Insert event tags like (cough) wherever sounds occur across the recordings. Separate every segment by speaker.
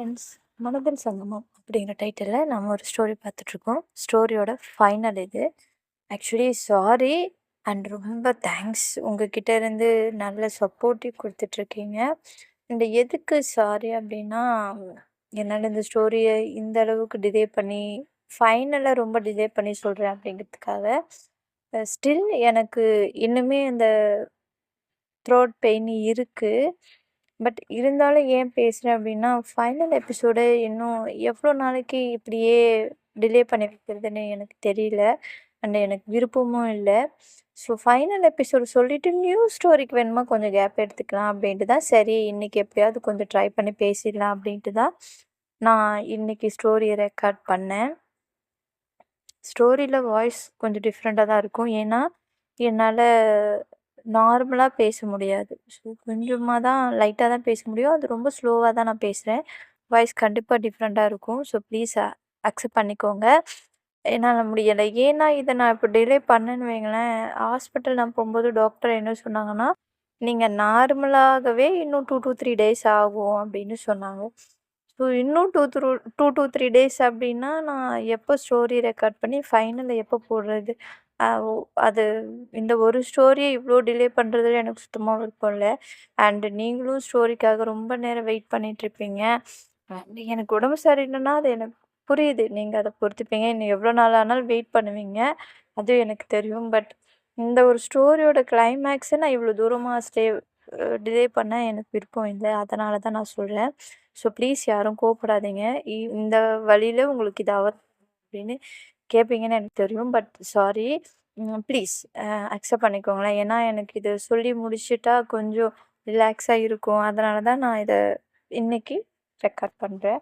Speaker 1: Friends மனதில் சங்கமம் அப்படிங்கிற டைட்டிலில் நம்ம ஒரு ஸ்டோரி பார்த்துட்ருக்கோம் ஸ்டோரியோட ஃபைனல் இது. ஆக்சுவலி சாரி அண்ட் ரொம்ப தேங்க்ஸ் உங்ககிட்ட இருந்து நல்ல சப்போர்ட்டிவ் கொடுத்துட்ருக்கீங்க அண்ட் எதுக்கு சாரி அப்படின்னா என்னால் இந்த ஸ்டோரியை இந்த அளவுக்கு டிலே பண்ணி ஃபைனலாக ரொம்ப டிலே பண்ணி சொல்கிறேன் அப்படிங்கிறதுக்காக. ஸ்டில் எனக்கு இன்னுமே அந்த த்ரோட் பெயின் இருக்குது பட் இருந்தாலும் ஏன் பேசுகிறேன் அப்படின்னா ஃபைனல் எபிசோடு இன்னும் எவ்வளோ நாளைக்கு இப்படியே டிலே பண்ணி வைக்கிறதுன்னு எனக்கு தெரியல. அண்ட் எனக்கு விருப்பமும் இல்லை. ஸோ ஃபைனல் எபிசோடு சொல்லிவிட்டு நியூ ஸ்டோரிக்கு வேணுமா கொஞ்சம் கேப் எடுத்துக்கலாம் அப்படின்ட்டு தான். சரி இன்றைக்கி எப்படியாவது கொஞ்சம் ட்ரை பண்ணி பேசிடலாம் அப்படின்ட்டு தான் நான் இன்றைக்கி ஸ்டோரியை ரெக்கார்ட் பண்ணேன். ஸ்டோரியில் வாய்ஸ் கொஞ்சம் டிஃப்ரெண்ட்டாக தான் இருக்கும். ஏன்னா என்னால் நார்மலாக பேச முடியாது. ஸோ கொஞ்சமாக தான் லைட்டாக தான் பேச முடியும். அது ரொம்ப ஸ்லோவாக தான் நான் பேசுகிறேன் வாய்ஸ் கண்டிப்பாக டிஃப்ரெண்ட்டாக இருக்கும். ஸோ ப்ளீஸ் அக்செப்ட் பண்ணிக்கோங்க. என்னால் முடியலை. ஏன்னா இதை நான் இப்போ டிலே பண்ணேன்னு வைங்களேன். ஹாஸ்பிட்டல் நான் போகும்போது டாக்டர் என்ன சொன்னாங்கன்னா நீங்கள் நார்மலாகவே இன்னும் டூ டூ த்ரீ டேஸ் ஆகும் அப்படின்னு சொன்னாங்க. ஸோ இன்னும் two through two two three days அப்படின்னா நான் எப்போ ஸ்டோரி ரெக்கார்ட் பண்ணி ஃபைனலில் எப்போ போடுறது? அது இந்த ஒரு ஸ்டோரியை இவ்வளோ டிலே பண்ணுறதுல எனக்கு சுத்தமாக விருப்பம் இல்லை அண்டு நீங்களும் ஸ்டோரிக்காக ரொம்ப நேரம் வெயிட் பண்ணிகிட்ருப்பீங்க எனக்கு உடம்பு சரியில்லைன்னா அது எனக்கு புரியுது. நீங்கள் அதை பொறுத்துப்பீங்க. இன்னும் எவ்வளோ நாள் ஆனாலும் வெயிட் பண்ணுவீங்க. அதுவும் எனக்கு தெரியும். பட் இந்த ஒரு ஸ்டோரியோட கிளைமேக்ஸை நான் இவ்வளோ தூரமாக ஸ்டே டிலே பண்ண எனக்கு விருப்பம் இல்லை. அதனால தான் நான் சொல்கிறேன் ஸோ ப்ளீஸ் யாரும் கோவப்படாதீங்க. இந்த வழியில் உங்களுக்கு இது அவர் அப்படின்னு கேட்பீங்கன்னு எனக்கு தெரியும். பட் சாரி ப்ளீஸ் அக்செப்ட் பண்ணிக்கோங்களேன். ஏன்னா எனக்கு இது சொல்லி முடிச்சுட்டா கொஞ்சம் ரிலாக்ஸாக இருக்கும் அதனால தான் நான் இதை இன்னைக்கு ரெக்கார்ட் பண்ணுறேன்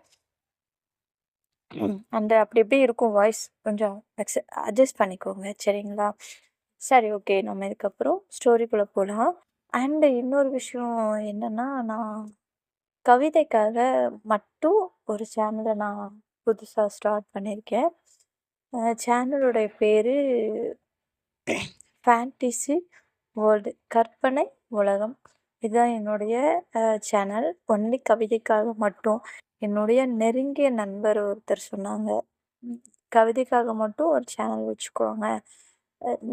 Speaker 1: அந்த அப்படி எப்படி இருக்கும் வாய்ஸ் கொஞ்சம் அக்செ அட்ஜஸ்ட் பண்ணிக்கோங்க. சரிங்களா? சரி ஓகே நம்ம இதுக்கப்புறம் ஸ்டோரிக்குள்ளே போகலாம் அண்டு இன்னொரு விஷயம் என்னென்னா நான் கவிதைக்காக மட்டும் ஒரு சேனலை நான் புதுசாக ஸ்டார்ட் பண்ணியிருக்கேன். சேனலோடைய பேர் ஃபேண்டிசி வேர்ல்டு கற்பனை உலகம். இதுதான் என்னுடைய சேனல். ஒன்லி கவிதைக்காக மட்டும். என்னுடைய நெருங்கிய நண்பர் ஒருத்தர் சொன்னாங்க. கவிதைக்காக மட்டும் ஒரு சேனல் வச்சுக்கோங்க.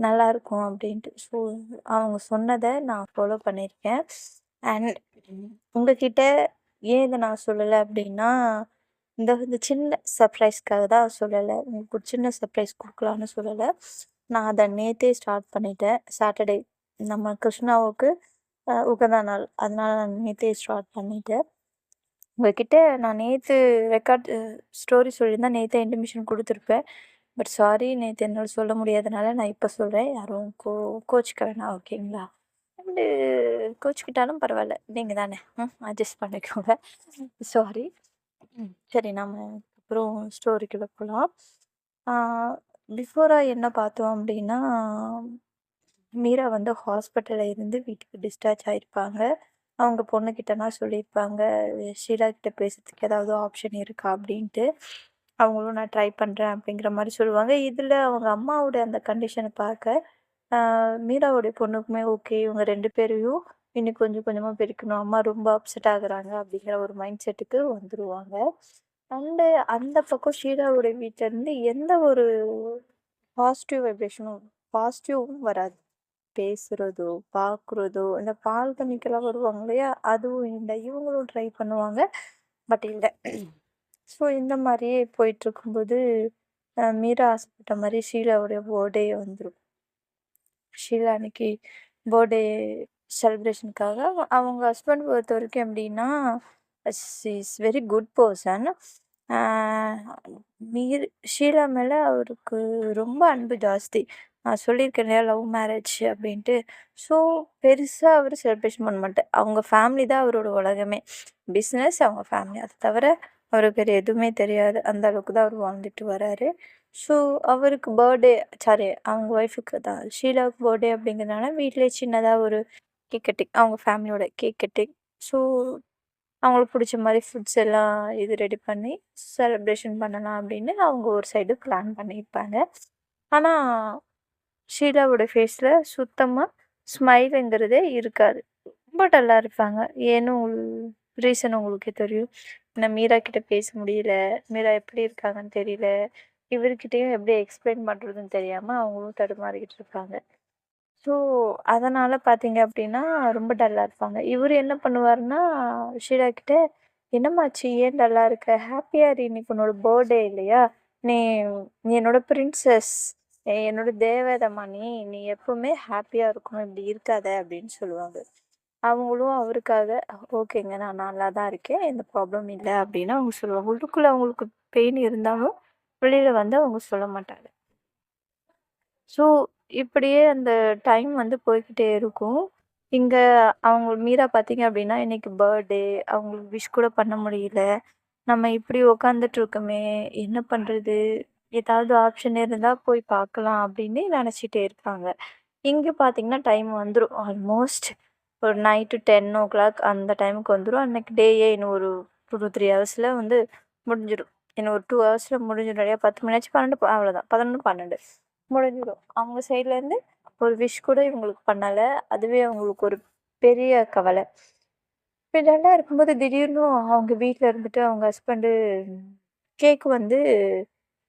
Speaker 1: நல்லாயிருக்கும் அப்படின்ட்டு. ஸோ அவங்க சொன்னதை நான் ஃபாலோ பண்ணியிருக்கேன். அண்ட் உங்ககிட்ட ஏன் இதை நான் சொல்லலை அப்படின்னா இந்த இந்த சின்ன சர்ப்ரைஸ்க்காக தான் சொல்லலை. உங்களுக்கு ஒரு சின்ன சர்ப்ரைஸ் கொடுக்கலான்னு சொல்லலை. நான் அதை நேற்றே ஸ்டார்ட் பண்ணிட்டேன். சாட்டர்டே நம்ம கிருஷ்ணாவுக்கு உகந்த நாள். அதனால் நான் நேற்றே ஸ்டார்ட் பண்ணிட்டேன். உங்ககிட்ட நான் நேற்று ரெக்கார்ட் ஸ்டோரி சொல்லியிருந்தா நேற்று இன்டிமேஷன் கொடுத்துருப்பேன். பட் சாரி நேற்று என்னால் சொல்ல முடியாதனால நான் இப்போ சொல்கிறேன் யாரும் கோ கோச்சிக்க வேணாம் ஓகேங்களா அண்டு கோச்சிக்கிட்டாலும் பரவாயில்ல. நீங்கள் தானே ம் அட்ஜஸ்ட் பண்ணிக்கோங்க. சாரி ம். சரி நம்ம அப்புறம் ஸ்டோரிக்குள்ள போகலாம் பிஃபோராக என்ன பார்த்தோம் அப்படின்னா, மீரா வந்து ஹாஸ்பிட்டலில் இருந்து வீட்டுக்கு டிஸ்சார்ஜ் ஆகிருப்பாங்க அவங்க பொண்ணுக்கிட்டனா சொல்லியிருப்பாங்க, "ஷீலா கிட்ட பேசுறதுக்கு ஏதாவது ஆப்ஷன் இருக்கா?" அப்படின்ட்டு. அவங்களும் "நான் ட்ரை பண்ணுறேன் அப்படிங்கிற மாதிரி சொல்லுவாங்க. இதில் அவங்க அம்மாவோட அந்த கண்டிஷனை பார்க்க, மீராவுடைய பொண்ணுக்குமே ஓகே, இவங்க ரெண்டு பேரையும் இன்னும் கொஞ்சம் கொஞ்சமாக பிரிக்கணும். அம்மா ரொம்ப அப்செட் ஆகுறாங்க அப்படிங்கிற ஒரு மைண்ட் செட்டுக்கு வந்துடுவாங்க அண்டு அந்த பக்கம் ஷீலாவுடைய வீட்டிலேருந்து எந்த ஒரு பாசிட்டிவ் வைப்ரேஷனும் பாசிட்டிவும் வராது. பேசுகிறதோ பார்க்குறதோ, இந்த பால் தண்ணிக்கெல்லாம் வருவாங்க இல்லையா? அதுவும் இல்லை. இவங்களும் ட்ரை பண்ணுவாங்க. பட் இல்லை. ஸோ இந்த மாதிரியே போயிட்டுருக்கும்போது, மீரா ஆசைப்பட்ட மாதிரி ஷீலாவுடைய பர்த்டே வந்துடும் ஷீலா அன்னைக்கு பர்த்டே செலிப்ரேஷனுக்காக அவங்க ஹஸ்பண்ட் பொறுத்த வரைக்கும் எப்படின்னா she is very good person Mir Sheela மேலே அவருக்கு ரொம்ப அன்பு ஜாஸ்தி. நான் சொல்லியிருக்கேன் இல்லையா லவ் மேரேஜ் அப்படின்ட்டு. ஸோ பெருசாக அவர் செலிப்ரேஷன் பண்ண மாட்டேன் அவங்க ஃபேமிலி தான் அவரோட உலகமே. பிஸ்னஸ் அவங்க ஃபேமிலி அதை தவிர அவருக்கு வேறு எதுவுமே தெரியாது. அந்த அளவுக்கு தான் அவர் வாழ்ந்துட்டு வராரு. ஸோ அவருக்கு பர்த்டே சாரி அவங்க ஒய்ஃபுக்கு தான். ஷீலாவுக்கு பர்த்டே அப்படிங்கிறதுனால வீட்டிலே சின்னதாக ஒரு கேக் கட்டிங் அவங்க ஃபேமிலியோட கேக் கட்டிங் ஸோ அவங்களுக்கு பிடிச்ச மாதிரி ஃபுட்ஸ் எல்லாம் இது ரெடி பண்ணி செலிப்ரேஷன் பண்ணலாம் அப்படின்னு அவங்க ஒரு சைடு பிளான் பண்ணியிருப்பாங்க ஆனால் ஷீலாவோட ஃபேஸில் சுத்தமாக ஸ்மைலுங்கிறதே இருக்காது ரொம்ப டல்லாக இருப்பாங்க ஏன்னு ரீசன் உங்களுக்கே தெரியும் நான் மீரா கிட்ட பேச முடியல. மீரா எப்படி இருக்காங்கன்னு தெரியல. இவர்கிட்டையும் எப்படி எக்ஸ்பிளைன் பண்ணுறதுன்னு தெரியாமல் அவங்களும் தடுமாறிக்கிட்டு இருப்பாங்க. ஸோ, அதனால பார்த்தீங்க அப்படின்னா, ரொம்ப டல்லாக இருப்பாங்க. இவர் என்ன பண்ணுவாருன்னா, ஷீலா கிட்ட, "என்னம்மாச்சு? ஏன் டல்லாக இருக்க? ஹாப்பியாக இரு. இன்னைக்கு உன்னோட பர்த்டே இல்லையா? நீ நீ என்னோட பிரின்சஸ். என்னோட தேவதமா நீ. நீ எப்பவுமே ஹாப்பியாக இருக்கணும். இப்படி இருக்காத" அப்படின்னு சொல்லுவாங்க. அவங்களும் அவருக்காக, "ஓகேங்க. நான் நல்லா தான் இருக்கேன். எந்த ப்ராப்ளம் இல்லை அப்படின்னு அவங்க சொல்லுவாங்க. உள்ளுக்குள்ளே அவங்களுக்கு பெயின் இருந்தாலும், வெளியில் வந்து அவங்க சொல்ல மாட்டாங்க. ஸோ, இப்படியே அந்த டைம் வந்து போய்க்கிட்டே இருக்கும். இங்கே அவங்க மீரா பார்த்தீங்க அப்படின்னா, இன்னைக்கு பர்த்டே. அவங்களுக்கு விஷ் கூட பண்ண முடியல. நம்ம இப்படி உட்காந்துட்டு இருக்கோமே, என்ன பண்ணுறது ஏதாவது ஆப்ஷன் இருந்தால் போய் பார்க்கலாம் அப்படின்னு நினச்சிட்டே இருக்காங்க இங்கே பார்த்தீங்கன்னா, டைம் வந்துடும் ஆல்மோஸ்ட் ஒரு நைட்டு 10:00 அந்த டைமுக்கு வந்துடும் அன்னைக்கு டேயே இன்னும் ஒரு டூ த்ரீ ஹவர்ஸில் வந்து முடிஞ்சிடும் இன்னும் ஒரு டூ ஹவர்ஸில் முடிஞ்சிடும் நிறையா பத்து மணி ஆச்சு பன்னெண்டு அவ்வளோதான். 11, 12 முடிஞ்சிடும் அவங்க சைட்லேருந்து ஒரு விஷ் கூட இவங்களுக்கு பண்ணலை அதுவே அவங்களுக்கு ஒரு பெரிய கவலை. இப்போ நல்லா இருக்கும்போது திடீர்னு அவங்க வீட்டில் இருந்துட்டு அவங்க ஹஸ்பண்டு கேக் வந்து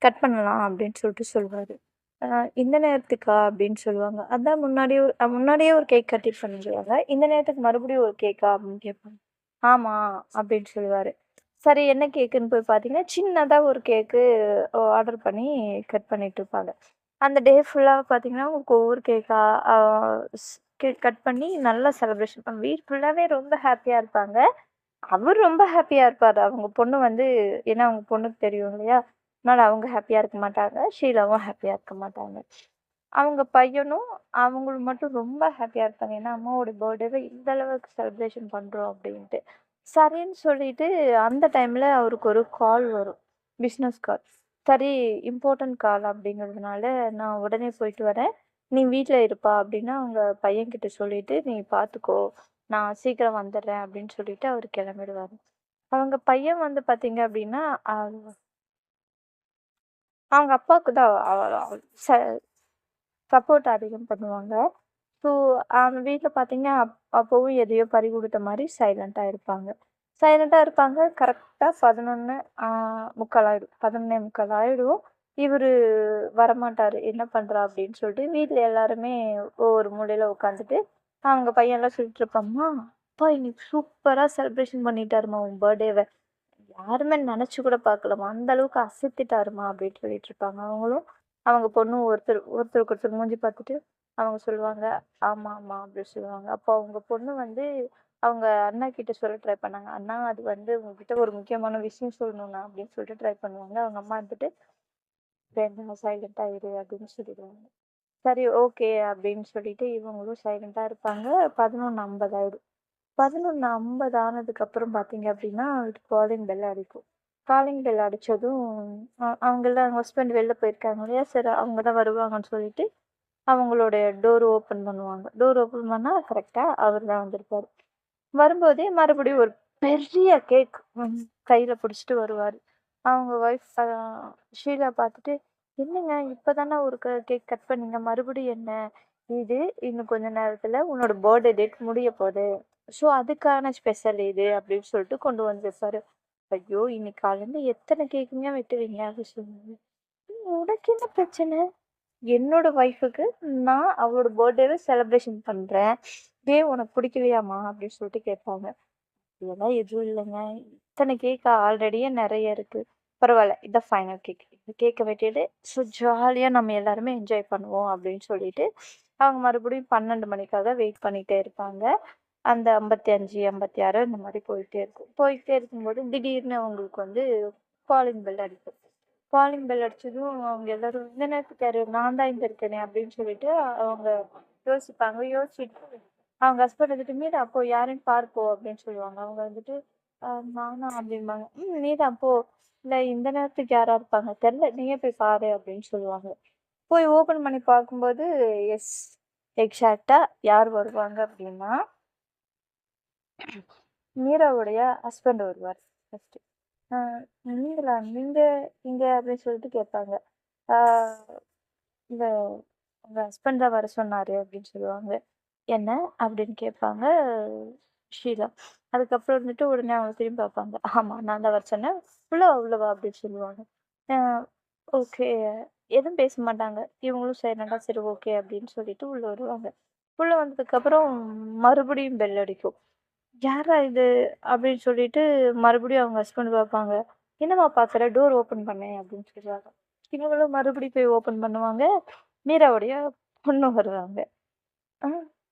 Speaker 1: கட் பண்ணலாம் அப்படின்னு சொல்லிட்டு சொல்லுவார் இந்த நேரத்துக்கா?" அப்படின்னு சொல்லுவாங்க. அதான் முன்னாடியே ஒரு முன்னாடியே ஒரு கேக் கட்டிட் பண்ணிடுவாங்க "இந்த நேரத்துக்கு மறுபடியும் ஒரு கேக்கா?" அப்படின்னு கேட்பாங்க. ஆமாம் அப்படின்னு சொல்லுவார் சரி என்ன கேக்குன்னு போய் பார்த்தீங்கன்னா, சின்னதாக ஒரு கேக்கு ஆர்டர் பண்ணி கட் பண்ணிட்டுருப்பாங்க. அந்த டே ஃபுல்லாக பார்த்தீங்கன்னா, ஒவ்வொரு கேக்காக கேக் கட் பண்ணி நல்லா செலிப்ரேஷன் பண் வீடு ஃபுல்லாகவே ரொம்ப ஹாப்பியாக இருப்பாங்க. அவர் ரொம்ப ஹாப்பியாக இருப்பார் அவங்க பொண்ணு வந்து ஏன்னா அவங்க பொண்ணுக்கு தெரியும் இல்லையா? அதனால் அவங்க ஹாப்பியாக இருக்க மாட்டாங்க. ஷீலாவும் ஹாப்பியாக இருக்க மாட்டாங்க. அவங்க பையனும் அவங்களும் மட்டும் ரொம்ப ஹாப்பியாக இருப்பாங்க. ஏன்னா அம்மாவோட பர்த்டேவை இந்த அளவுக்கு செலிப்ரேஷன் பண்ணுறோம் அப்படின்ட்டு. சரின்னு சொல்லிட்டு அந்த டைமில் அவருக்கு ஒரு கால் வரும். Business call. சரி இம்பார்ட்டன்ட் கால் அப்படிங்கிறதுனால, "நான் உடனே போயிட்டு வரேன். நீ வீட்டில் இருப்பா" அப்படின்னு அவங்க பையன்கிட்ட சொல்லிட்டு, "நீ பார்த்துக்கோ. நான் சீக்கிரம் வந்துடுறேன்" அப்படின்னு சொல்லிட்டு அவர் கிளம்பிடுவாரு. அவங்க பையன் வந்து பார்த்தீங்க அப்படின்னா, அவங்க அப்பாவுக்கு தான் ச சப்போர்ட் அதிகம் பண்ணுவாங்க. ஸோ அவங்க வீட்டில் பார்த்தீங்க அப் அப்போவும் எதையோ பறி கொடுத்த மாதிரி சைலண்ட்டாக இருப்பாங்க. சைலண்ட்டாக இருப்பாங்க. கரெக்ட்டா 11 ஆ 3/4 ஆயிடும். 11:45 ஆயிடும். இவரு என்ன பண்ணுறா அப்படின்னு சொல்லிட்டு வீட்டில் எல்லாருமே ஒவ்வொரு மூலையில் உட்காந்துட்டு, அவங்க பையன்லாம் சொல்லிட்டு இருப்பாம்மா அப்பா இன்னைக்கு சூப்பராக செலிப்ரேஷன் பண்ணிட்டாரும்மா உன் பர்த்டேவை யாருமே நினச்சி கூட பார்க்கலாமா அந்த அளவுக்கு அசத்திட்டாருமா அப்படின்னு சொல்லிட்டு இருப்பாங்க. அவங்களும் அவங்க பொண்ணும் ஒருத்தர் ஒருத்தருக்கு ஒருத்தர் மூஞ்சி பார்த்துட்டு அவங்க சொல்லுவாங்க, ஆமாம் ஆமாம் அப்படின்னு சொல்லுவாங்க. அப்போ அவங்க பொண்ணு வந்து அவங்க அண்ணா கிட்ட சொல்ல ட்ரை பண்ணாங்க. "அண்ணா அது வந்து உங்ககிட்ட ஒரு முக்கியமான விஷயம் சொல்லணும்ண்ணா" அப்படின்னு சொல்லிட்டு ட்ரை பண்ணுவாங்க. அவங்க அம்மா வந்துட்டு "வேண்டாம் சைலன்ட்டா இரு" அப்படின்னு சொல்லிடுவாங்க. சரி ஓகே அப்படின்னு சொல்லிட்டு இவங்களும் சைலன்ட்டா இருப்பாங்க. 11:50 ஆயிடும். 11:50 ஆனதுக்கப்புறம் பார்த்தீங்க அப்படின்னா, காலிங் பெல் அடிக்கும். காலிங் பெல் அடித்ததும் அவங்கெல்லாம் ஹஸ்பண்ட் வெளில போயிருக்காங்க இல்லையா? சரி அவங்க தான் வருவாங்கன்னு சொல்லிட்டு, அவங்களோட டோர் ஓப்பன் பண்ணுவாங்க. டோர் ஓப்பன் பண்ணால் கரெக்டாக அவர் தான் வந்திருப்பார் வரும்போதே மறுபடியும் ஒரு பெரிய கேக் கையில் பிடிச்சிட்டு வருவார் அவங்க ஒய்ஃப் ஷீலா பார்த்துட்டு, "என்னங்க இப்போ தானே ஒரு க கேக் கட் பண்ணீங்க. மறுபடியும் என்ன? இது இன்னும் கொஞ்ச நேரத்தில் உன்னோட பர்த்டே டேட் முடிய போகுது ஸோ அதுக்கான ஸ்பெஷல் இது" அப்படின்னு சொல்லிட்டு கொண்டு வந்திருப்பாரு. ஐயோ! இன்னைக்கு காலேருந்து எத்தனை கேக்குங்க வெட்டுவீங்க? அப்படின்னு சொல்லுவாங்க. "உனக்கு என்ன பிரச்சனை? என்னோட ஒய்ஃபுக்கு நான் அவளோட பர்த்டேவை செலிப்ரேஷன் பண்ணுறேன் ஏன் உனக்கு பிடிக்கலையாம்மா?" அப்படின்னு சொல்லிட்டு கேட்பாங்க. இதெல்லாம் எதுவும் இல்லைங்க. இத்தனை கேக் ஆல்ரெடியே நிறைய இருக்கு. பரவாயில்ல இதான் ஃபைனல் கேக். இந்த கேக்கை வெட்டிட்டு ஸோ ஜாலியாக நம்ம எல்லாருமே என்ஜாய் பண்ணுவோம்" அப்படின்னு சொல்லிட்டு, அவங்க மறுபடியும் 12 மணிக்காக வெயிட் பண்ணிகிட்டே இருப்பாங்க. அந்த 55, 56 இந்த மாதிரி போயிட்டே இருக்கும். போயிட்டே இருக்கும்போது திடீர்னு அவங்களுக்கு வந்து காலிங் பெல் அடிக்கும். காலிங் பெல் அடிச்சதும் அவங்க எல்லாரும், "இந்த நேரத்துக்கு யாரு? நான் தான் இங்க இருக்கேனே" அப்படின்னு சொல்லிட்டு அவங்க யோசிப்பாங்க. யோசிச்சுட்டு அவங்க ஹஸ்பண்ட் வந்துட்டு, மீதா போ யாருன்னு பாரு போ" அப்படின்னு சொல்லுவாங்க. அவங்க வந்துட்டு, நானா?" அப்படிம்பாங்க. "ம் நீதான் போ." இல்லை இந்த நேரத்துக்கு யாரா இருப்பாங்க? தெரில நீயே போய் பாரு" அப்படின்னு சொல்லுவாங்க. போய் ஓப்பன் பண்ணி பார்க்கும்போது, எஸ் எக்ஸாக்ட்டா யார் வருவாங்க அப்படின்னா மீராவுடைய ஹஸ்பண்ட் வருவார் ஃபர்ஸ்ட்டு. நீங்களா? நீங்க இங்க?" அப்படின்னு சொல்லிட்டு கேட்பாங்க. இந்த உங்க ஹஸ்பண்ட் தான் வர சொன்னாரு" அப்படின்னு சொல்லுவாங்க. "என்ன?" அப்படின்னு கேட்பாங்க ஷீலா. அதுக்கப்புறம் வந்துட்டு உடனே அவங்க திரும்பி பார்ப்பாங்க. ஆமாம் நான் தான் வர சொன்னேன். ஃபுல்லாக அவ்வளோவா அப்படின்னு சொல்லுவாங்க. ஓகே. எதுவும் பேச மாட்டாங்க. இவங்களும் சைலண்டா சரி ஓகே அப்படின்னு சொல்லிட்டு உள்ளே வருவாங்க. உள்ளே வந்ததுக்கப்புறம் மறுபடியும் பெல் அடிக்கும். யாரா இது?" அப்படின்னு சொல்லிட்டு மறுபடியும் அவங்க ஹஸ்பண்ட் பார்ப்பாங்க. "என்னம்மா பார்க்குற? டோர் ஓப்பன் பண்ணேன்" அப்படின்னு சொல்லுவாங்க. இவங்களும் மறுபடியும் போய் ஓப்பன் பண்ணுவாங்க. மீராவுடைய பொண்ணு வருவாங்க.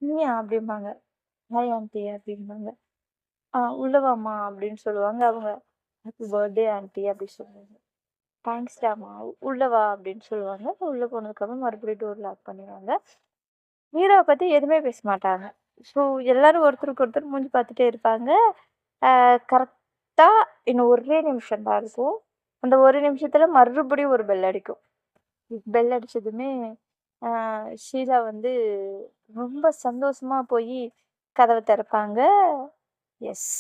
Speaker 1: நீயா?" அப்படிம்பாங்க. "ஹாய் ஆண்டி" அப்படிம்பாங்க. "ஆ உள்ள வாம்மா" அப்படின்னு சொல்லுவாங்க. அவங்க "ஹாப்பி பர்த்டே ஆண்டி" அப்படி சொல்லுவாங்க. "தேங்க்ஸ்டாம்மா. உள்ள வா" அப்படின்னு சொல்லுவாங்க. உள்ளே போனதுக்கப்புறம் மறுபடியும் டோர் லாக் பண்ணிடுவாங்க மீராவை பற்றி எதுவுமே பேச மாட்டாங்க. ஸோ எல்லாரும் ஒருத்தருக்கு ஒருத்தர் மூஞ்சி பார்த்துட்டே இருப்பாங்க. கரெக்டாக இன்னும் ஒரே நிமிஷம் தான் இருக்கும். அந்த ஒரு நிமிஷத்தில் மறுபடியும் ஒரு பெல் அடிக்கும். பெல் அடித்ததுமே ஷீலா வந்து ரொம்ப சந்தோஷமா போய் கதவை திறப்பாங்க. எஸ்.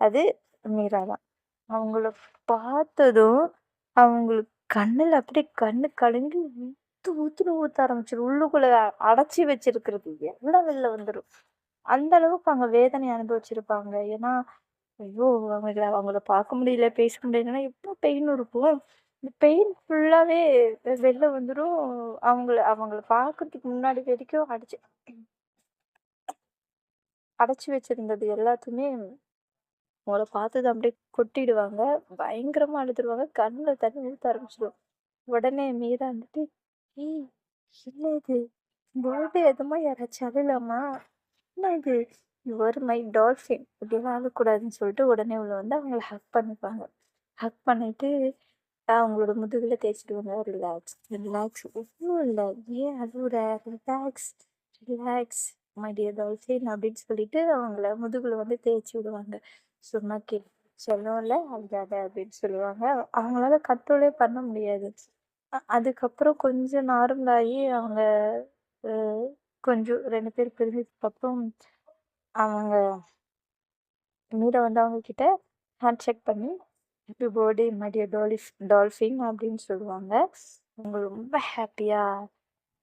Speaker 1: அது மீரா தான். அவங்கள பார்த்ததும் அவங்களுக்கு கண்ணில் அப்படியே கண்ணு கலங்கி ஊத்து ஊத்துன்னு ஊத்த ஆரம்பிச்சிடும் உள்ளுக்குள்ள அடைச்சி வச்சிருக்கிறது எல்லாம் வெளில வந்துடும் அந்த அளவுக்கு அவங்க வேதனை அனுபவிச்சிருப்பாங்க. ஏன்னா, ஐயோ! அவங்கள அவங்கள பார்க்க முடியல, பேச முடியலன்னா எப்போ பெயின் இருக்கும். இந்த பெயின் ஃபுல்லாவே வெளில வந்துரும். அவங்கள அவங்கள பார்க்கறதுக்கு முன்னாடி வரைக்கும் அடைச்சு அடைச்சு வச்சிருந்தது எல்லாத்தையுமே அவங்கள பார்த்ததும் அப்படியே கொட்டிடுவாங்க. பயங்கரமா அழுதுருவாங்க. கண்ணுல தண்ணி ஊத்த ஆரம்பிச்சுரும். உடனே மீரா வந்துட்டு, "ஏய்! என்ன இது? பர்த்டே அதுவுமா யாராச்சும் அழலாமா? என்ன இது? You are my dolphin. இப்படியெல்லாம் அழக்கூடாதுன்னு" சொல்லிட்டு உடனே உள்ள வந்து அவங்கள ஹக் பண்ணிப்பாங்க. ஹக் பண்ணிட்டு அவங்களோட முதுகில் தேய்ச்சிடுவாங்க. Relax, relax. ஒன்றும் இல்லை ஏன் அழுவுற? Relax, relax my dear dolphin அப்படின்னு சொல்லிட்டு அவங்கள முதுகில் வந்து தேய்ச்சி விடுவாங்க. சும்மா கே சொல்லல அழுகாத அப்படின்னு சொல்லுவாங்க. அவங்களால கண்ட்ரோலே பண்ண முடியாது. அதுக்கப்புறம் கொஞ்சம் நார்மலாகி அவங்க கொஞ்சம் ரெண்டு பேர் பிரிஞ்சதுக்கப்புறம் அவங்க மீரை வந்து அவங்க கிட்ட ஹேண்ட் செக் பண்ணி, ஹாப்பி பர்த்டே மடிய டாலிஃப் டால்ஃபின்" அப்படின்னு சொல்லுவாங்க. அவங்க ரொம்ப ஹாப்பியாக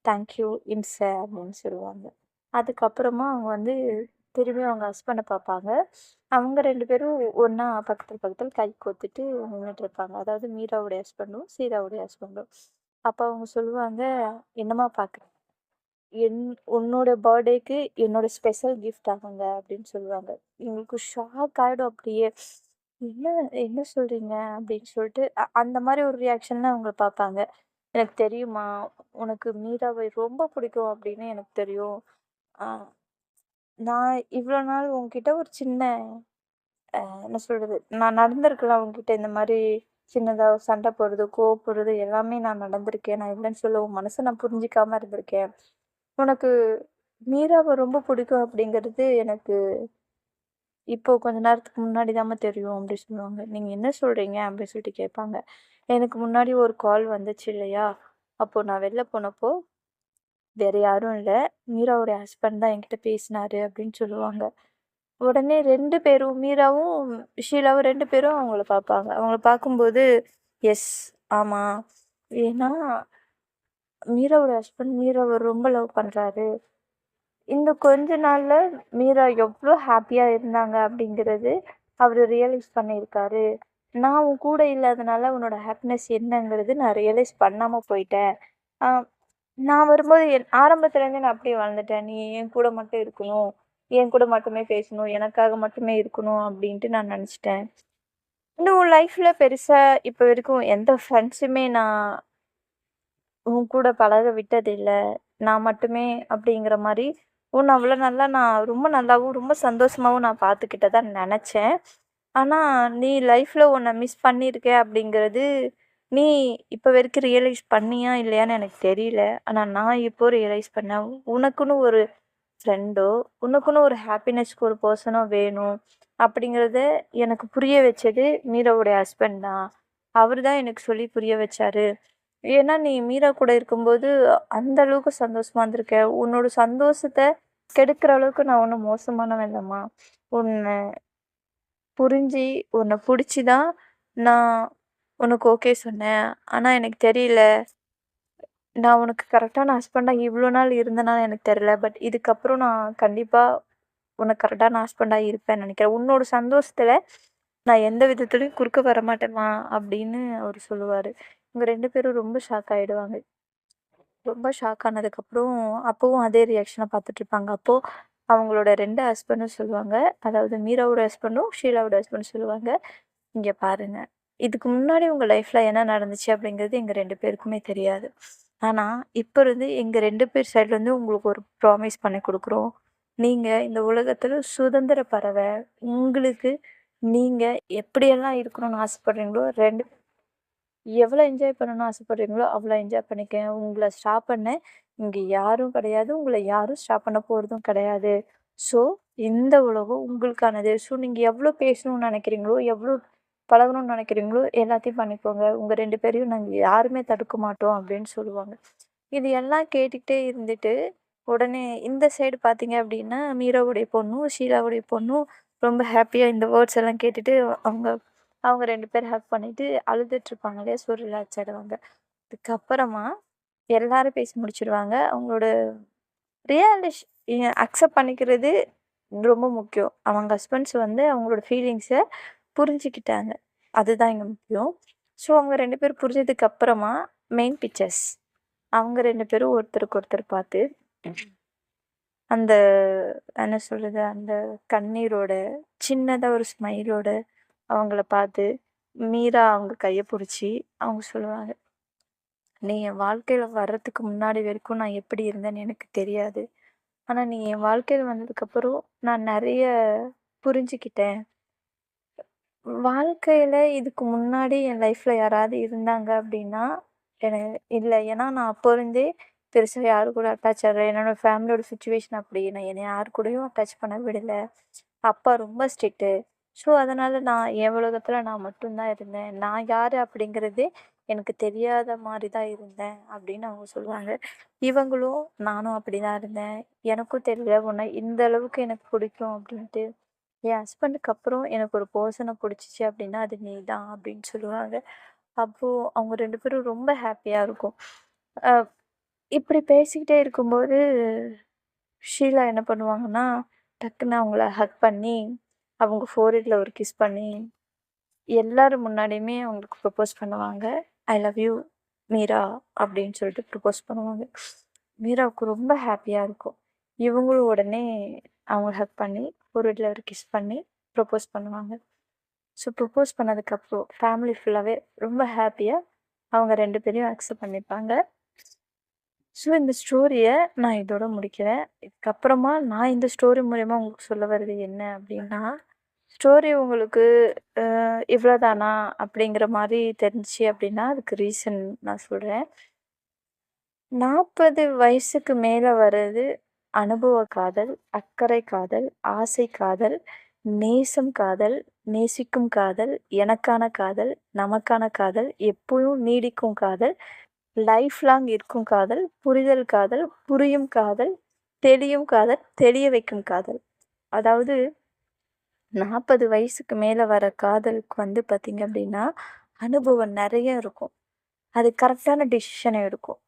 Speaker 1: "தேங்க் யூ இம்ச" அப்படின்னு சொல்லுவாங்க. அதுக்கப்புறமா அவங்க வந்து திரும்பி அவங்க ஹஸ்பண்டை பார்ப்பாங்க. அவங்க ரெண்டு பேரும் ஒன்றா பக்கத்தில் பக்கத்தில் கை கோத்துட்டு நின்றுட்டு இருப்பாங்க. அதாவது மீராவுடைய ஹஸ்பண்டும், சீதாவுடைய ஹஸ்பண்டும். அப்போ அவங்க சொல்லுவாங்க, "என்னம்மா பார்க்குறேன் என் உன்னோட பர்த்டேக்கு என்னோட ஸ்பெஷல் கிஃப்ட் ஆகுங்க அப்படின்னு சொல்லுவாங்க. எங்களுக்கு ஷாக் ஆகிடும் அப்படியே. "என்ன என்ன சொல்றீங்க?" அப்படின்னு சொல்லிட்டு அ அந்த மாதிரி ஒரு ரியாக்ஷன்ல அவங்க பார்ப்பாங்க. "எனக்கு தெரியுமா உனக்கு மீராவை ரொம்ப பிடிக்கும் அப்படின்னு எனக்கு தெரியும். ஆ நான் இவ்வளோ நாள் உன்கிட்ட ஒரு சின்ன அ என்ன சொல்றது? நான் நடந்திருக்கலாம் உன்கிட்ட இந்த மாதிரி சின்னதா சண்டை போடுறது, கோவப்படுறது எல்லாமே நான் நடந்திருக்கேன். நான் இல்லைன்னு சொல்ல உன் மனச நான் புரிஞ்சுக்காம இருந்திருக்கேன். உனக்கு மீராவை ரொம்ப பிடிக்கும் அப்படிங்கிறது எனக்கு இப்போ கொஞ்ச நேரத்துக்கு முன்னாடி தாம்மா தெரியும்" அப்படி சொல்லுவாங்க. நீங்கள் என்ன சொல்கிறீங்க அப்படின்னு சொல்லிட்டு கேட்பாங்க. "எனக்கு முன்னாடி ஒரு கால் வந்துச்சு இல்லையா? அப்போது நான் வெளில போனப்போ, வேறு யாரும் இல்லை மீராவுடைய ஹஸ்பண்ட் தான் என்கிட்ட பேசினாரு" அப்படின்னு சொல்லுவாங்க. உடனே ரெண்டு பேரும் மீராவும், ஷீலாவும் ரெண்டு பேரும் அவங்கள பார்ப்பாங்க. அவங்கள பார்க்கும்போது, எஸ் ஆமாம் ஏன்னா மீராவோட ஹஸ்பண்ட் மீராவை ரொம்ப லவ் பண்ணுறாரு இந்த கொஞ்ச நாளில் மீரா எவ்வளோ ஹாப்பியாக இருந்தாங்க அப்படிங்கிறது அவர் ரியலைஸ் பண்ணியிருக்காரு. நான் உன் கூட இல்லாதனால உன்னோட ஹாப்பினஸ் என்னங்கிறது நான் ரியலைஸ் பண்ணாமல் போயிட்டேன். நான் வரும்போது என் ஆரம்பத்துலேருந்து நான் அப்படியே வளர்ந்துட்டேன். நீ என் கூட மட்டும் இருக்கணும். என் கூட மட்டுமே பேசணும். எனக்காக மட்டுமே இருக்கணும் அப்படின்ட்டு நான் நினச்சிட்டேன் இன்னும் உன் லைஃப்பில் பெருசாக இப்போ வரைக்கும் எந்த ஃப்ரெண்ட்ஸுமே நான் உன் கூட பழக விட்டதில்லை நான் மட்டுமே அப்படிங்கிற மாதிரி உன்ன அவ்வளோ நல்லா நான் ரொம்ப நல்லாவும், ரொம்ப சந்தோஷமாகவும் நான் பார்த்துக்கிட்டதா நினச்சேன் ஆனால் நீ லைஃப்பில் உன்னை மிஸ் பண்ணியிருக்க அப்படிங்கிறது, நீ இப்போ வரைக்கும் ரியலைஸ் பண்ணியா? இல்லையான்னு எனக்கு தெரியல. ஆனால் நான் இப்போ ரியலைஸ் பண்ணேன். உனக்குன்னு ஒரு ஃப்ரெண்டோ, உனக்குன்னு ஒரு ஹாப்பினஸ்க்கு ஒரு பர்சனோ வேணும். அப்படிங்கிறத எனக்கு புரிய வச்சது மீராவுடைய ஹஸ்பண்ட் தான். அவர் தான் எனக்கு சொல்லி புரிய வச்சாரு. ஏன்னா, நீ மீரா கூட இருக்கும்போது அந்த அளவுக்கு சந்தோஷமா இருந்திருக்க. உன்னோட சந்தோஷத்தை கெடுக்கிற அளவுக்கு நான் ஒன்றும் மோசமானவன் இல்லம்மா. உன்னை புரிஞ்சு, உன்னை பிடிச்சி தான் நான் உனக்கு ஓகே சொன்னேன். ஆனால் எனக்கு தெரியல. நான் உனக்கு கரெக்டான ஹஸ்பண்டாக இவ்வளோ நாள் இருந்தனால எனக்கு தெரியல. பட் இதுக்கப்புறம் நான் கண்டிப்பாக உனக்கு கரெக்டான ஹஸ்பண்டாக இருப்பேன்னு நினைக்கிறேன் உன்னோட சந்தோஷத்தில் நான் எந்த விதத்துலையும் குறுக்க வர மாட்டேம்மா அப்படின்னு அவர் சொல்லுவார் இவங்க ரெண்டு பேரும் ரொம்ப ஷாக் ஆகிடுவாங்க ரொம்ப ஷாக் ஆனதுக்கப்புறம் அப்போவும் அதே ரியாக்ஷனை பார்த்துட்ருப்பாங்க அப்போது அவங்களோட ரெண்டு ஹஸ்பண்டும் சொல்லுவாங்க. அதாவது மீராவோட ஹஸ்பண்டும் ஷீலாவோட ஹஸ்பண்டும் சொல்லுவாங்க. இங்கே பாருங்கள் இதுக்கு முன்னாடி உங்கள் லைஃப்பில் என்ன நடந்துச்சு? அப்படிங்கிறது எங்கள் ரெண்டு பேருக்குமே தெரியாது. ஆனால் இப்போ இருந்து எங்கள் ரெண்டு பேர் சைட்லேருந்து உங்களுக்கு ஒரு ப்ராமிஸ் பண்ணி கொடுக்குறோம். நீங்கள் இந்த உலகத்தில் சுதந்திர பறவை. உங்களுக்கு நீங்கள் எப்படியெல்லாம் இருக்கணும்னு ஆசைப்படுறீங்களோ ரெண்டு எவ்வளோ என்ஜாய் பண்ணணும்னு ஆசைப்படுறீங்களோ அவ்வளோ என்ஜாய் பண்ணிக்க உங்களை ஸ்டாப் பண்ண இங்கே யாரும் கிடையாது. உங்களை யாரும் ஸ்டாப் பண்ண போகிறதும் கிடையாது. ஸோ இந்த உலகம் உங்களுக்கானது. ஸோ நீங்கள் எவ்வளோ பேசணும்னு நினைக்கிறீங்களோ எவ்வளோ பழகணும்னு நினைக்கிறீங்களோ எல்லாத்தையும் பண்ணிக்கோங்க. உங்கள் ரெண்டு பேரையும் நாங்கள் யாருமே தடுக்க மாட்டோம் அப்படின்னு சொல்லுவாங்க. இது எல்லாம் கேட்டுக்கிட்டே இருந்துட்டு உடனே இந்த சைடு பார்த்தீங்க அப்படின்னா மீராவுடைய பொண்ணும் ஷீலாவுடைய பொண்ணும் ரொம்ப ஹாப்பியாக இந்த வேர்ட்ஸ் எல்லாம் கேட்டுட்டு அவங்க அவங்க ரெண்டு பேரும் ஹக் பண்ணிட்டு அழுதுட்ருப்பாங்க இல்லையா ஸோ ரிலாக்ஸ் ஆகிடுவாங்க அதுக்கப்புறமா எல்லாரும் பேசி முடிச்சிடுவாங்க அவங்களோட ரியாலிஷ் அக்செப்ட் பண்ணிக்கிறது ரொம்ப முக்கியம். அவங்க ஹஸ்பண்ட்ஸ் வந்து அவங்களோட ஃபீலிங்ஸை புரிஞ்சுக்கிட்டாங்க. அதுதான் இங்கே முக்கியம். ஸோ அவங்க ரெண்டு பேரும் புரிஞ்சதுக்கு அப்புறமா மெயின் பிக்சர்ஸ் அவங்க ரெண்டு பேரும் ஒருத்தருக்கு ஒருத்தர் பார்த்து அந்த என்ன சொல்கிறது அந்த கண்ணீரோட சின்னதாக ஒரு ஸ்மைலோட அவங்கள பார்த்து மீரா அவங்க கையை பிடிச்சி அவங்க சொல்லுவாங்க நீ என் வாழ்க்கையில் வர்றதுக்கு முன்னாடி வரைக்கும் நான் எப்படி இருந்தேன்னு எனக்கு தெரியாது. ஆனால் நீ என் வாழ்க்கையில் வந்ததுக்கப்புறம் நான் நிறைய புரிஞ்சுக்கிட்டேன். வாழ்க்கையில் இதுக்கு முன்னாடி என் லைஃப்பில் யாராவது இருந்தாங்க அப்படின்னா எனக்கு இல்லை. ஏன்னா நான் அப்போ இருந்தே பெருசாக யாரு கூட அட்டாச் ஆகல. என்னோட ஃபேமிலியோட சுச்சுவேஷன் அப்படி நான் என்னை யார் கூடயும் அட்டாச் பண்ண விடலை. அப்பா ரொம்ப ஸ்ட்ரிக்ட்டு ஸோ அதனால் நான் என் உலகத்தில் நான் மட்டும்தான் இருந்தேன். நான் யார் அப்படிங்கிறதே எனக்கு தெரியாத மாதிரி தான் இருந்தேன் அப்படின்னு அவங்க சொல்லுவாங்க. இவங்களும் நானும் அப்படி தான் இருந்தேன். எனக்கும் தெரியல உன்னை இந்த அளவுக்கு எனக்கு பிடிக்கும் அப்படின்ட்டு. என் ஹஸ்பண்டுக்கு அப்புறம் எனக்கு ஒரு பர்சனை பிடிச்சிச்சு அப்படின்னா அது நீ தான் அப்படின்னு சொல்லுவாங்க. அப்போது அவங்க ரெண்டு பேரும் ரொம்ப ஹாப்பியாக இருக்கும். இப்படி பேசிக்கிட்டே இருக்கும்போது ஷீலா என்ன பண்ணுவாங்கன்னா டக்குன்னு அவங்கள ஹக் பண்ணி அவங்க ஃபோர்ஹெட்டில் ஒரு கிஸ் பண்ணி எல்லாரும் முன்னாடியுமே அவங்களுக்கு ப்ரப்போஸ் பண்ணுவாங்க. ஐ லவ் யூ மீரா அப்படின்னு சொல்லிட்டு ப்ரப்போஸ் பண்ணுவாங்க. மீராவுக்கு ரொம்ப ஹாப்பியாக இருக்கும். இவங்களும் உடனே அவங்க ஹக் பண்ணி ஃபோர்ஹெட்டில் ஒரு கிஸ் பண்ணி ப்ரப்போஸ் பண்ணுவாங்க. ஸோ ப்ரப்போஸ் பண்ணதுக்கப்புறம் ஃபேமிலி ஃபுல்லாகவே ரொம்ப ஹாப்பியாக அவங்க ரெண்டு பேரையும் அக்செப்ட் பண்ணிப்பாங்க. ஸோ இந்த ஸ்டோரியை நான் இதோட முடிக்கிறேன். இதுக்கப்புறமா நான் இந்த ஸ்டோரி மூலயமா உங்களுக்கு சொல்ல வர்றது என்ன அப்படின்னா ஸ்டோரி உங்களுக்கு இவ்வளோதானா அப்படிங்கிற மாதிரி தெரிஞ்சிச்சு அப்படின்னா அதுக்கு ரீசன் நான் சொல்கிறேன் நாற்பது வயசுக்கு மேலே வர்றது அனுபவ காதல் அக்கறை காதல் ஆசை காதல் நேசம் காதல் நேசிக்கும் காதல் எனக்கான காதல் நமக்கான காதல் எப்பவும் நீடிக்கும் காதல் லைஃப் லாங் இருக்கும் காதல் புரிதல் காதல் புரியும் காதல் தெளியும் காதல் தெளிய வைக்கும் காதல். அதாவது நாற்பது வயசுக்கு மேலே வர காதலுக்கு வந்து பார்த்திங்க அப்படின்னா அனுபவம் நிறைய இருக்கும். அது கரெக்டான டிசிஷனை எடுக்கும்.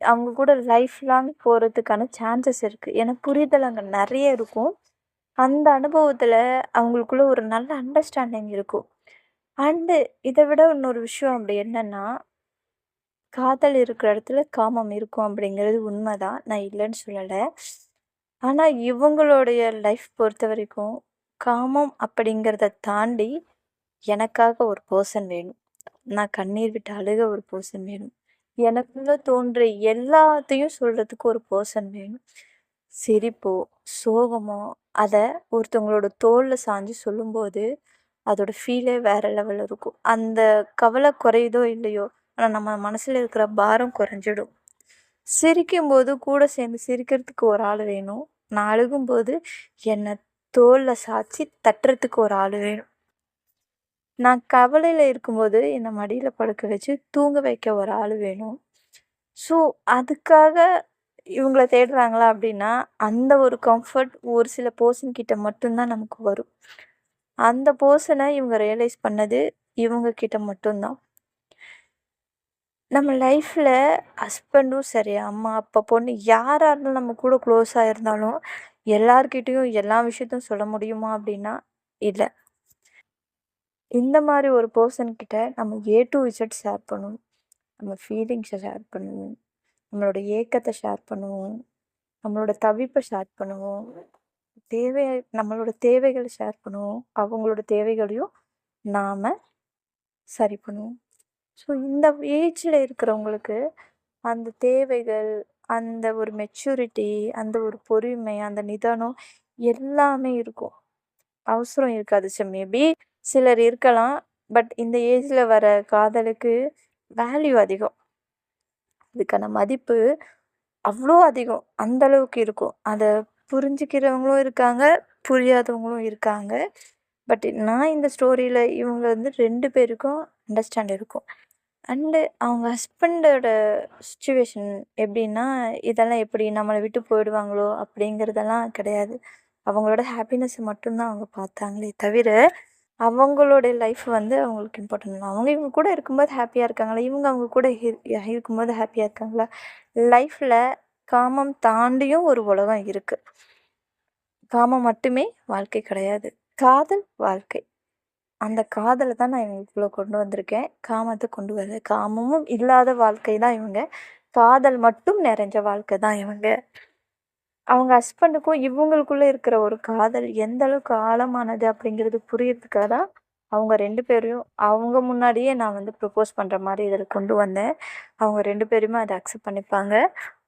Speaker 1: அவங்க கூட லைஃப் லாங் போகிறதுக்கான சான்சஸ் இருக்குது ஏன்னா புரிதல் அங்கே நிறைய இருக்கும். அந்த அனுபவத்தில் அவங்களுக்குள்ள ஒரு நல்ல அண்டர்ஸ்டாண்டிங் இருக்கும். அண்டு இதை விட இன்னொரு விஷயம் அப்படி என்னென்னா காதல் இருக்கிற இடத்துல காமம் இருக்கும் அப்படிங்கிறது உண்மைதான். நான் இல்லைன்னு சொல்லலை. ஆனால் இவங்களுடைய லைஃப் பொறுத்த வரைக்கும் காமம் அப்படிங்கிறத தாண்டி எனக்காக ஒரு பர்சன் வேணும். நான் கண்ணீர் விட்டு அழுக ஒரு பர்சன் வேணும். எனக்குள்ள தோன்ற எல்லாத்தையும் சொல்கிறதுக்கு ஒரு பர்சன் வேணும். சிரிப்போ சோகமோ அதை ஒருத்தவங்களோட தோலில் சாஞ்சு சொல்லும்போது அதோட ஃபீலே வேறு லெவலில் இருக்கும். அந்த கவலை குறையுதோ இல்லையோ ஆனால் நம்ம மனசில் இருக்கிற பாரம் குறைஞ்சிடும். சிரிக்கும்போது கூட சேர்ந்து சிரிக்கிறதுக்கு ஒரு ஆள் வேணும். நான் அழுகும்போது என்னை தோலில் சாய்ச்சி தட்டுறதுக்கு ஒரு ஆள் வேணும். நான் கவலையில் இருக்கும்போது என்னை மடியில் படுக்க வச்சு தூங்க வைக்க ஒரு ஆள் வேணும். ஸோ அதுக்காக இவங்கள தேடுறாங்களா அப்படின்னா அந்த ஒரு கம்ஃபர்ட் ஒரு சில பர்சன் கிட்ட மட்டும்தான் நமக்கு வரும். அந்த பர்சனை இவங்க ரியலைஸ் பண்ணது இவங்க கிட்ட மட்டும்தான். நம்ம லைஃப்பில் ஹஸ்பண்டும் சரி அம்மா அப்பா பொண்ணு யாராக இருந்தாலும் நம்ம கூட க்ளோஸாக இருந்தாலும் எல்லார்கிட்டயும் எல்லா விஷயத்தையும் சொல்ல முடியுமா அப்படின்னா இல்லை. இந்த மாதிரி ஒரு பர்சன்கிட்ட நம்ம ஏ டு இசட் ஷேர் பண்ணுவோம் நம்ம ஃபீலிங்ஸை ஷேர் பண்ணுவோம் நம்மளோட ஏக்கத்தை ஷேர் பண்ணுவோம். நம்மளோட தவிப்பை ஷேர் பண்ணுவோம். தேவை நம்மளோட தேவைகளை ஷேர் பண்ணுவோம். அவங்களோட தேவைகளையும் நாம் சரி பண்ணுவோம். ஸோ இந்த ஏஜில் இருக்கிறவங்களுக்கு அந்த தேவைகள் அந்த ஒரு மெச்சூரிட்டி அந்த ஒரு பொறுமை அந்த நிதானம் எல்லாமே இருக்கும். அவசரம் இருக்காது சார் மேபி சிலர் இருக்கலாம் பட் இந்த ஏஜில் வர காதலுக்கு வேல்யூ அதிகம். அதுக்கான மதிப்பு அவ்வளோ அதிகம். அந்த அளவுக்கு இருக்கும். அதை புரிஞ்சுக்கிறவங்களும் இருக்காங்க புரியாதவங்களும் இருக்காங்க. பட் நான் இந்த ஸ்டோரியில் இவங்க வந்து ரெண்டு பேருக்கும் அண்டர்ஸ்டாண்ட் இருக்கும். அண்டு அவங்க ஹஸ்பண்டோட சுச்சுவேஷன் எப்படின்னா இதெல்லாம் எப்படி நம்மளை விட்டு போயிடுவாங்களோ அப்படிங்கிறதெல்லாம் கிடையாது. அவங்களோட ஹாப்பினஸ்ஸை மட்டும்தான் அவங்க பார்த்தாங்களே தவிர அவங்களோட லைஃப் வந்து அவங்களுக்கு இம்பார்ட்டன்ட் அவங்க இவங்க கூட இருக்கும்போது ஹாப்பியாக இருக்காங்களா? இவங்க அவங்க கூட இருக்கும்போது ஹாப்பியாக இருக்காங்களா? லைஃப்பில் காமம் தாண்டியும் ஒரு உலகம் இருக்குது காமம் மட்டுமே வாழ்க்கை கிடையாது. காதல் வாழ்க்கை. அந்த காதலை தான் நான் இவ்வளோ கொண்டு வந்திருக்கேன். காமத்தை கொண்டு வரல. காமமும் இல்லாத வாழ்க்கை தான் இவங்க. காதல் மட்டும் நிறைஞ்ச வாழ்க்கை தான் இவங்க. அவங்க ஹஸ்பண்டுக்கும் இவங்களுக்குள்ளே இருக்கிற ஒரு காதல் எந்த அளவுக்கு ஆழமானது அப்படிங்கிறது புரியறதுக்காக தான் அவங்க ரெண்டு பேரையும் அவங்க முன்னாடியே நான் வந்து ப்ரப்போஸ் பண்ணுற மாதிரி இதில் கொண்டு வந்தேன். அவங்க ரெண்டு பேருமே அதை அக்செப்ட் பண்ணிப்பாங்க.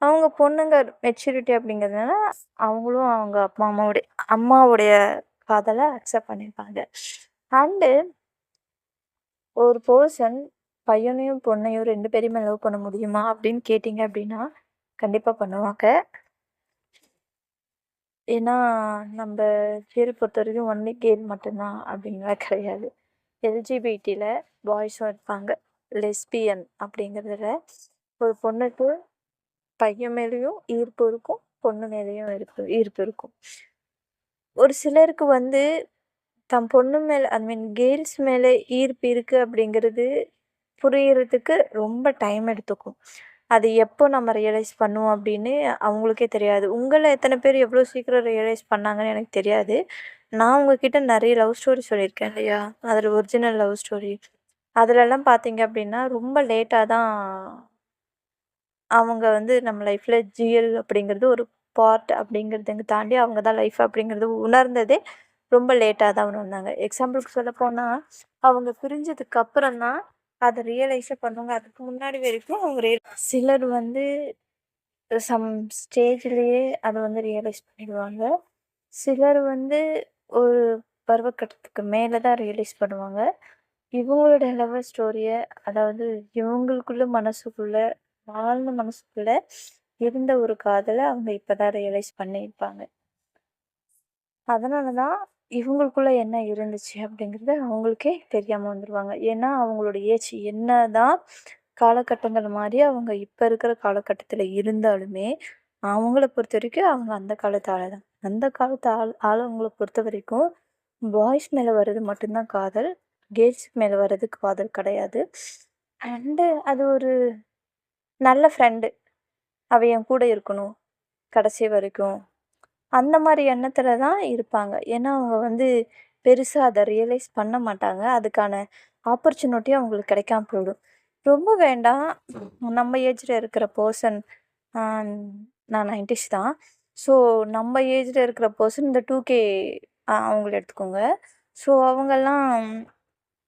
Speaker 1: அவங்க பொண்ணுங்க மெச்சூரிட்டி அப்படிங்கிறதுனால அவங்களும் அவங்க அப்பா அம்மாவுடைய அம்மாவுடைய காதலை அக்செப்ட் பண்ணிப்பாங்க. அண்டு ஒரு பர்சன் பையனையும் பொண்ணையும் ரெண்டு பேரையுமே லவ் பண்ண முடியுமா அப்படின்னு கேட்டிங்க அப்படின்னா கண்டிப்பாக பண்ணுவாங்க. ஏன்னா நம்ம பேரை பொறுத்த வரைக்கும் ஒன்லி கேள் மட்டும்தான் அப்படின்லாம் கிடையாது. எல்ஜிபிடியில் பாய்ஸும் இருப்பாங்க. லெஸ்பியன் அப்படிங்கிறதுல ஒரு பொண்ணுக்கு பையன் மேலேயும் ஈர்ப்பு இருக்கும் பொண்ணு மேலேயும் இருப்பு ஈர்ப்பு இருக்கும். ஒரு சிலருக்கு வந்து தம் பொண்ணு மேலே ஐ மீன் கேர்ள்ஸ் மேலே ஈர்ப்பு இருக்குது அப்படிங்கிறது புரியறதுக்கு ரொம்ப டைம் எடுத்துக்கும். அது எப்போ நம்ம ரியலைஸ் பண்ணுவோம் அப்படின்னு அவங்களுக்கே தெரியாது. உங்களை எத்தனை பேர் எவ்வளோ சீக்கிரம் ரியலைஸ் பண்ணாங்கன்னு எனக்கு தெரியாது. நான் உங்ககிட்ட நிறைய லவ் ஸ்டோரி சொல்லியிருக்கேன் இல்லையா? அதில் ஒரிஜினல் லவ் ஸ்டோரி அதிலெல்லாம் பார்த்தீங்க அப்படின்னா ரொம்ப லேட்டாக தான் அவங்க வந்து நம்ம லைஃப்பில் ஜிஎல் அப்படிங்கிறது ஒரு பார்ட் அப்படிங்கிறதுங்க தாண்டி அவங்க தான் லைஃப் அப்படிங்கிறது உணர்ந்ததே ரொம்ப லேட்டாக தான் வந்தாங்க. எக்ஸாம்பிளுக்கு சொல்ல போனால் அவங்க பிரிஞ்சதுக்கு அப்புறம் தான் அதை ரியலைஸே பண்ணுவாங்க. அதுக்கு முன்னாடி வரைக்கும் அவங்க ரியல் சிலர் வந்து சம் ஸ்டேஜ்லேயே அதை வந்து ரியலைஸ் பண்ணிடுவாங்க. சிலர் வந்து ஒரு பருவக்கட்டத்துக்கு மேலே தான் ரியலைஸ் பண்ணுவாங்க. இவங்களோட லவ் ஸ்டோரியை அதாவது இவங்களுக்குள்ள மனசுக்குள்ள வாழ்ந்த மனசுக்குள்ள இருந்த ஒரு காதலை அவங்க இப்போ தான் ரியலைஸ் பண்ணியிருப்பாங்க. அதனால தான் இவங்களுக்குள்ள என்ன இருந்துச்சு அப்படிங்கிறது அவங்களுக்கே தெரியாமல் வந்துடுவாங்க ஏன்னா அவங்களோட ஏஜ் என்ன தான் காலகட்டங்கள் மாதிரி அவங்க இப்போ இருக்கிற காலகட்டத்தில் இருந்தாலுமே அவங்கள பொறுத்த வரைக்கும் அவங்க அந்த காலத்து ஆள் தான். அந்த காலத்து ஆள் ஆளுங்களை பொறுத்த வரைக்கும் பாய்ஸ் மேலே வர்றது மட்டும்தான் காதல் கேர்ள்ஸுக்கு மேலே வர்றது காதல் கிடையாது. அண்டு அது ஒரு நல்ல ஃப்ரெண்டு அவ என் கூட இருக்கணும் கடைசி வரைக்கும். அந்த மாதிரி எண்ணத்தில் தான் இருப்பாங்க. ஏன்னா அவங்க வந்து பெருசாக அதை ரியலைஸ் பண்ண மாட்டாங்க. அதுக்கான ஆப்பர்ச்சுனிட்டி அவங்களுக்கு கிடைக்காம போயிடும். ரொம்ப வேண்டாம். நம்ம ஏஜில் இருக்கிற பர்சன் நான் நைன்டிஸ் தான். ஸோ நம்ம ஏஜில் இருக்கிற பர்சன் இந்த டூ கே அவங்கள எடுத்துக்கோங்க. ஸோ அவங்கெல்லாம்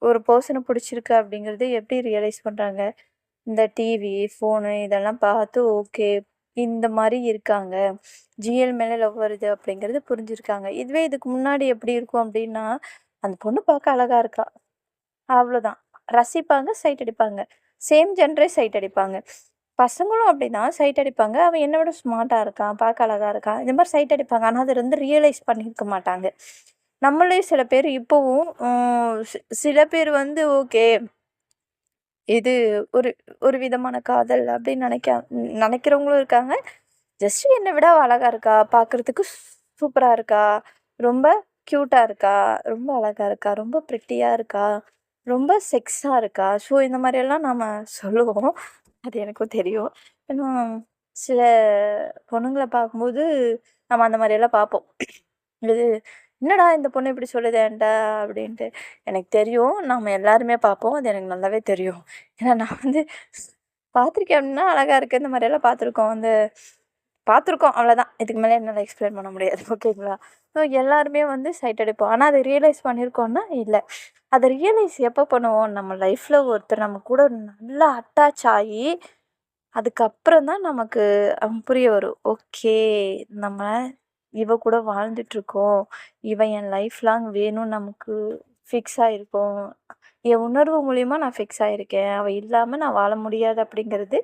Speaker 1: ஒரு பர்சனை பிடிச்சிருக்கு அப்படிங்கிறது எப்படி ரியலைஸ் பண்ணுறாங்க இந்த டிவி ஃபோனு இதெல்லாம் பார்த்து ஓகே இந்த மாதிரி இருக்காங்க. ஜிஎல் மேலே லவ் வருது அப்படிங்கிறது புரிஞ்சுருக்காங்க. இதுவே இதுக்கு முன்னாடி எப்படி இருக்கும் அப்படின்னா அந்த பொண்ணு பார்க்க அழகாக இருக்கா. அவ்வளோதான் ரசிப்பாங்க சைட் அடிப்பாங்க. சேம் ஜென்ரே சைட் அடிப்பாங்க. பசங்களும் அப்படிதான் சைட் அடிப்பாங்க. அவன் என்னை விட ஸ்மார்ட்டாக இருக்கான் பார்க்க அழகாக இருக்கான் இந்த மாதிரி சைட் அடிப்பாங்க. ஆனால் அதை வந்து ரியலைஸ் பண்ணியிருக்க மாட்டாங்க. நம்மளே சில பேர் இப்போவும் சில பேர் வந்து ஓகே இது ஒரு ஒரு விதமான காதல் அப்படின்னு நினைக்க நினைக்கிறவங்களும் இருக்காங்க. ஜஸ்ட் என்னை விட அழகாக இருக்கா? பார்க்குறதுக்கு சூப்பராக இருக்கா? ரொம்ப க்யூட்டாக இருக்கா? ரொம்ப அழகாக இருக்கா? ரொம்ப ப்ரிட்டியாக இருக்கா? ரொம்ப செக்ஸாக இருக்கா? ஸோ இந்த மாதிரியெல்லாம் நம்ம சொல்லுவோம். அது எனக்கும் தெரியும். இன்னும் சில பொண்ணுங்களை பார்க்கும்போது நம்ம அந்த மாதிரியெல்லாம் பார்ப்போம். இது என்னடா இந்த பொண்ணு இப்படி சொல்லுது அப்படின்ட்டு. எனக்கு தெரியும். நம்ம எல்லாருமே பார்ப்போம். அது எனக்கு நல்லாவே தெரியும். ஏன்னா நான் வந்து பார்த்துருக்கேன் அப்படின்னா அழகாக இருக்குது இந்த மாதிரியெல்லாம் பார்த்துருக்கோம். வந்து பார்த்துருக்கோம். அவ்வளோதான் இதுக்கு மேலே என்னால் எக்ஸ்பிளைன் பண்ண முடியாது. ஓகேங்களா? ஸோ எல்லாருமே வந்து சைட் அடிப்போம் ஆனால் அதை ரியலைஸ் பண்ணியிருக்கோன்னா இல்லை. அதை ரியலைஸ் எப்போ பண்ணுவோம்? நம்ம லைஃப்பில் ஒருத்தர் நம்ம கூட நல்லா அட்டாச் ஆகி அதுக்கப்புறம் தான் நமக்கு புரிய வரும். ஓகே. நம்ம இவ கூட வாழ்ந்துட்டுருக்கோம். இவன் என் லைஃப் லாங் வேணும்னு நமக்கு ஃபிக்ஸ் ஆகிருக்கோம் என் உணர்வு மூலியமா நான் ஃபிக்ஸ் ஆகிருக்கேன் அவள் இல்லாமல் நான் வாழ முடியாது அப்படிங்கிறது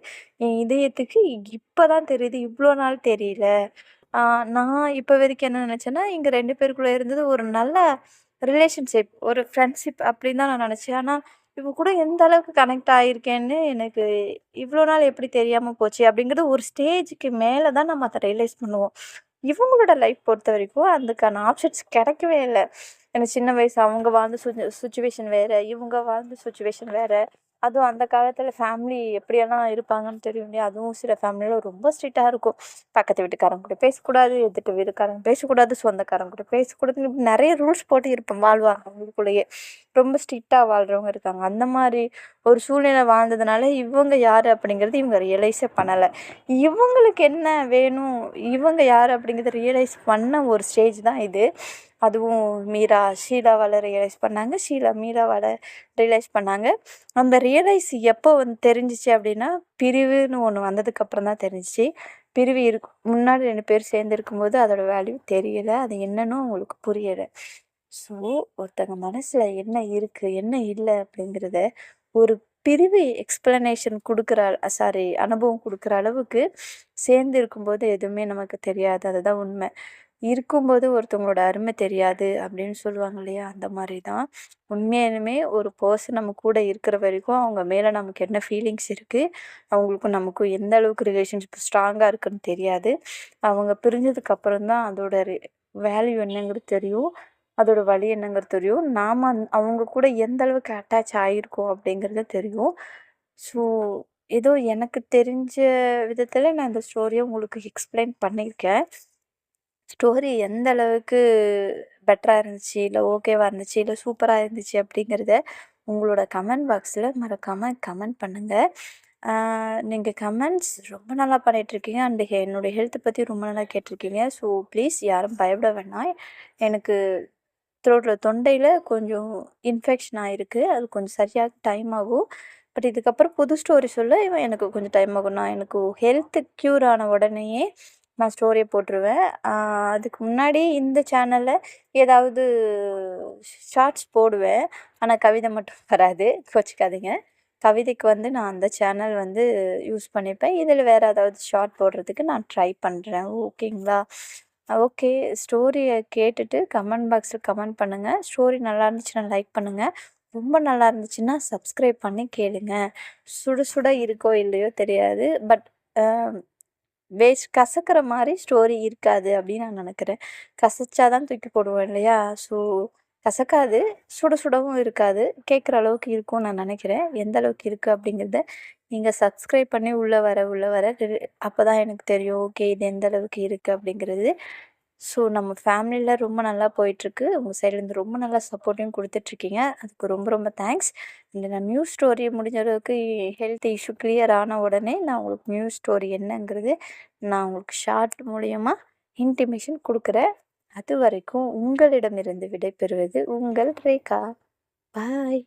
Speaker 1: என் இதயத்துக்கு இப்போ தான் தெரியுது. இவ்வளோ நாள் தெரியல. நான் இப்போ வரைக்கும் என்ன நினச்சேன்னா இங்கே ரெண்டு பேருக்குள்ளே இருந்தது ஒரு நல்ல ரிலேஷன்ஷிப் ஒரு ஃப்ரெண்ட்ஷிப் அப்படின்னு தான் நான் நினச்சேன். ஆனால் இப்போ கூட எந்த அளவுக்கு கனெக்ட் ஆகியிருக்கேன்னு எனக்கு இவ்வளோ நாள் எப்படி தெரியாமல் போச்சு அப்படிங்கிறது ஒரு ஸ்டேஜுக்கு மேலே தான் நம்ம அதை ரியலைஸ் பண்ணுவோம். இவங்களோட லைஃப் பொறுத்த வரைக்கும் அதுக்கான ஆப்ஷன்ஸ் கிடைக்கவே இல்லை. எனக்கு சின்ன வயசு அவங்க வாழ்ந்த சுச்சு சுச்சுவேஷன் வேறு இவங்க வாழ்ந்த சுச்சுவேஷன் வேறு. அதுவும் அந்த காலத்தில் ஃபேமிலி எப்படியெல்லாம் இருப்பாங்கன்னு தெரியும் இல்லையா? அதுவும் சில ஃபேமிலியில் ரொம்ப ஸ்ட்ரிக்டாக இருக்கும். பக்கத்து வீட்டுக்காரங்க கூட பேசக்கூடாது எதிர்த்து வீட்டுக்காரங்க பேசக்கூடாது சொந்தக்காரங்க கூட பேசக்கூடாது. இப்படி நிறைய ரூல்ஸ் போட்டு இருப்போம் வாழ்வாங்க அவங்களுக்குள்ளேயே. ரொம்ப ஸ்ட்ரிக்டாக வாழ்கிறவங்க இருக்காங்க. அந்த மாதிரி ஒரு சூழ்நிலை வாழ்ந்ததுனால இவங்க யார் அப்படிங்கிறது இவங்க ரியலைஸே பண்ணலை. இவங்களுக்கு என்ன வேணும்? இவங்க யார் அப்படிங்கிறத ரியலைஸ் பண்ண ஒரு ஸ்டேஜ் தான் இது. அதுவும் மீரா ஷீலாவால் ரியலைஸ் பண்ணாங்க. ஷீலா மீராவால் ரியலைஸ் பண்ணாங்க. அந்த ரியலைஸ் எப்போ வந்து தெரிஞ்சிச்சு அப்படின்னா பிரிவுன்னு ஒன்று வந்ததுக்கப்புறம் தான் தெரிஞ்சிச்சு. பிரிவு இருக்கு முன்னாடி ரெண்டு பேர் சேர்ந்து இருக்கும்போது அதோட வேல்யூ தெரியலை அது என்னன்னு அவங்களுக்கு புரியலை. ஸோ ஒருத்தங்க மனசில் என்ன இருக்குது என்ன இல்லை அப்படிங்கிறத ஒரு பிரிவு எக்ஸ்ப்ளனேஷன் கொடுக்குற சாரி அனுபவம் கொடுக்குற அளவுக்கு சேர்ந்து இருக்கும்போது எதுவுமே நமக்கு தெரியாது. அதுதான் உண்மை. இருக்கும்போது ஒருத்தவங்களோட அருமை தெரியாது அப்படின்னு சொல்லுவாங்க இல்லையா? அந்த மாதிரி தான். உண்மையாலுமே ஒரு பர்சன் நம்ம கூட இருக்கிற வரைக்கும் அவங்க மேலே நமக்கு என்ன ஃபீலிங்ஸ் இருக்குது அவங்களுக்கும் நமக்கும் எந்த அளவுக்கு ரிலேஷன்ஷிப் ஸ்ட்ராங்காக இருக்குன்னு தெரியாது. அவங்க பிரிஞ்சதுக்கப்புறம் தான் அதோட வேல்யூ என்னங்கிறது தெரியும். அதோட வழி என்னங்கிறது தெரியும். நாம் அந் அவங்க கூட எந்த அளவுக்கு அட்டாச் ஆகிருக்கோம் அப்படிங்கிறது தெரியும். ஸோ ஏதோ எனக்கு தெரிஞ்ச விதத்தில் நான் இந்த ஸ்டோரியை உங்களுக்கு எக்ஸ்பிளைன் பண்ணியிருக்கேன். ஸ்டோரி எந்த அளவுக்கு பெட்டராக இருந்துச்சு? இல்லை ஓகேவாக இருந்துச்சு? இல்லை சூப்பராக இருந்துச்சு? அப்படிங்கிறத உங்களோட கமெண்ட் பாக்ஸில் மறக்காமல் கமெண்ட் பண்ணுங்கள் நீங்கள் கமெண்ட்ஸ் ரொம்ப நல்லா பண்ணிகிட்ருக்கீங்க அண்டு என்னுடைய ஹெல்த்தை பற்றி ரொம்ப நல்லா கேட்டிருக்கீங்க. ஸோ ப்ளீஸ் யாரும் பயப்பட வேணாம். எனக்கு த்ரோட்டில் தொண்டையில் கொஞ்சம் இன்ஃபெக்ஷன் ஆகிருக்கு அது கொஞ்சம் சரியாக டைம் ஆகும். பட் இதுக்கப்புறம் புது ஸ்டோரி சொல்ல இவன் எனக்கு கொஞ்சம் டைம் ஆகும் நான் எனக்கு ஹெல்த்து க்யூர் ஆன உடனேயே நான் ஸ்டோரியை போட்டுருவேன். அதுக்கு முன்னாடி இந்த சேனலில் ஏதாவது ஷார்ட்ஸ் போடுவேன். ஆனால் கவிதை மட்டும் (laughs) வராது. வச்சுக்காதீங்க கவிதைக்கு வந்து நான் அந்த சேனல் வந்து யூஸ் பண்ணிப்பேன். இதில் வேறு ஏதாவது ஷார்ட் போடுறதுக்கு நான் ட்ரை பண்ணுறேன் ஓகேங்களா? ஓகே. ஸ்டோரியை கேட்டுட்டு கமெண்ட் பாக்ஸில் கமெண்ட் பண்ணுங்கள் ஸ்டோரி நல்லா இருந்துச்சுன்னா லைக் பண்ணுங்கள் ரொம்ப நல்லா இருந்துச்சுன்னா சப்ஸ்கிரைப் பண்ணி கேளுங்க. சுட சுட இருக்கோ இல்லையோ தெரியாது. பட் வேஸ்ட் கசக்கிற மாதிரி ஸ்டோரி இருக்காது அப்படின்னு நான் நினைக்கிறேன். கசச்சா தான் தூக்கி போடுவோம் இல்லையா? ஸோ கசக்காது சுட சுடவும் இருக்காது. கேட்குற அளவுக்கு இருக்கும்னு நான் நினைக்கிறேன். எந்த அளவுக்கு இருக்குது அப்படிங்கிறத நீங்கள் சப்ஸ்கிரைப் பண்ணி உள்ளே வர உள்ளே வர அப்போ தான் எனக்கு தெரியும். ஓகே இது எந்த அளவுக்கு இருக்குது அப்படிங்கிறது. ஸோ நம்ம ஃபேமிலியில் ரொம்ப நல்லா போயிட்டுருக்கு. உங்கள் சைட்லேருந்து ரொம்ப நல்லா சப்போர்ட்டையும் கொடுத்துட்ருக்கீங்க அதுக்கு ரொம்ப ரொம்ப தேங்க்ஸ். இந்த நான் நியூஸ் ஸ்டோரி முடிஞ்ச அளவுக்கு ஹெல்த் இஷ்யூ கிளியர் ஆன உடனே நான் உங்களுக்கு நியூஸ் ஸ்டோரி என்னங்கிறது நான் உங்களுக்கு ஷார்ட் மூலியமாக இன்டிமேஷன் கொடுக்குறேன். அது வரைக்கும் உங்களிடமிருந்து விடைபெறுவது உங்கள் ரேகா. பாய்.